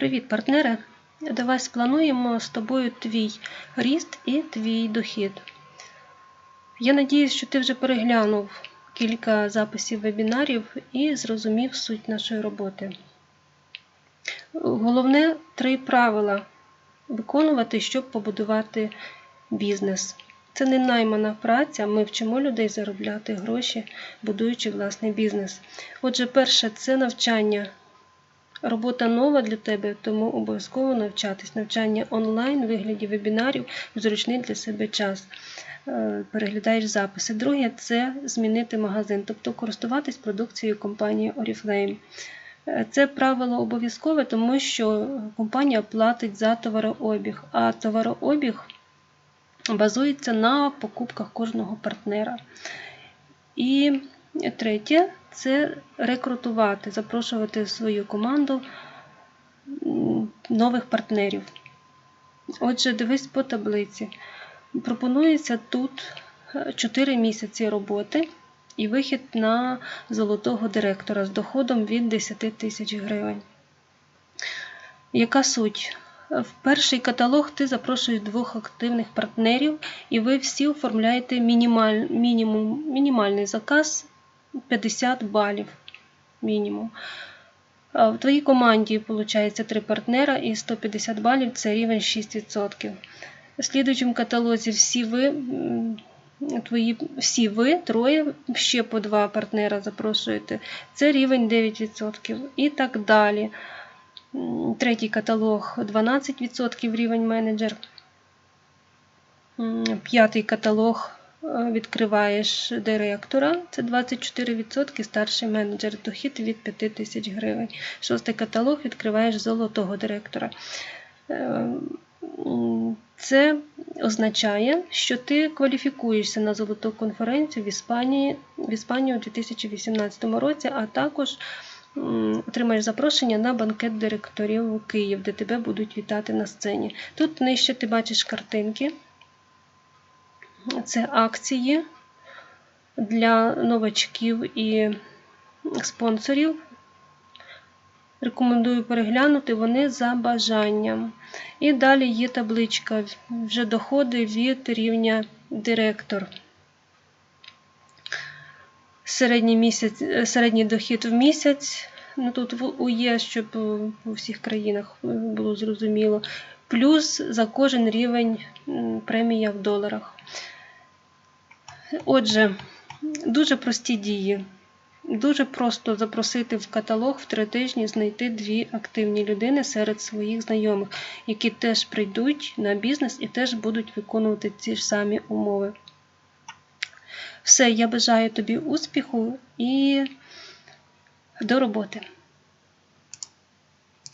Привіт, партнери! Давай сплануємо з тобою твій ріст і твій дохід. Я надіюсь, що ти вже переглянув кілька записів вебінарів і зрозумів суть нашої роботи. Головне три правила виконувати, щоб побудувати бізнес. Це не наймана праця, ми вчимо людей заробляти гроші, будуючи власний бізнес. Отже, перше це навчання. Робота нова для тебе, тому обов'язково навчатись. Навчання онлайн, вигляді вебінарів, зручний для себе час. Е, Переглядаєш записи. Друге це змінити магазин, тобто користуватись продукцією компанії Oriflame. Е, Це правило обов'язкове, тому що компанія платить за товарообіг, а товарообіг базується на покупках кожного партнера. І третє це рекрутувати, запрошувати в свою команду нових партнерів. Отже, дивись по таблиці. Пропонується тут 4 місяці роботи і вихід на золотого директора з доходом від 10 тисяч гривень. Яка суть? В перший каталог ти запрошуєш двох активних партнерів, і ви всі оформляєте мінімаль, мінімум, мінімальний заказ 50 балів. Мінімум. В твоїй команді виходить 3 партнера і 150 балів це рівень 6%. В слідуючому каталозі всі ви, твої, всі ви троє, ще по два партнера запрошуєте. Це рівень 9% і так далі. Третій каталог 12% рівень менеджер. П'ятий каталог відкриваєш директора, це 24% старший менеджер, дохід від 5 тисяч гривень. Шостий каталог відкриваєш золотого директора. Це означає, що ти кваліфікуєшся на золоту конференцію в Іспанії в Іспанії у 2018 році, а також отримаєш запрошення на банкет директорів у Київ, де тебе будуть вітати на сцені. Тут нижче ти бачиш картинки. Це акції для новачків і спонсорів. Рекомендую переглянути вони за бажанням. І далі є табличка, вже доходи від рівня директор. Середній місяць, середній дохід в місяць. Ну, Тут є, щоб у всіх країнах було зрозуміло. Плюс за кожен рівень премія в доларах. Отже, дуже прості дії. Дуже просто запросити в каталог в три тижні знайти дві активні людини серед своїх знайомих, які теж прийдуть на бізнес і теж будуть виконувати ці ж самі умови. Все, я бажаю тобі успіху і до роботи!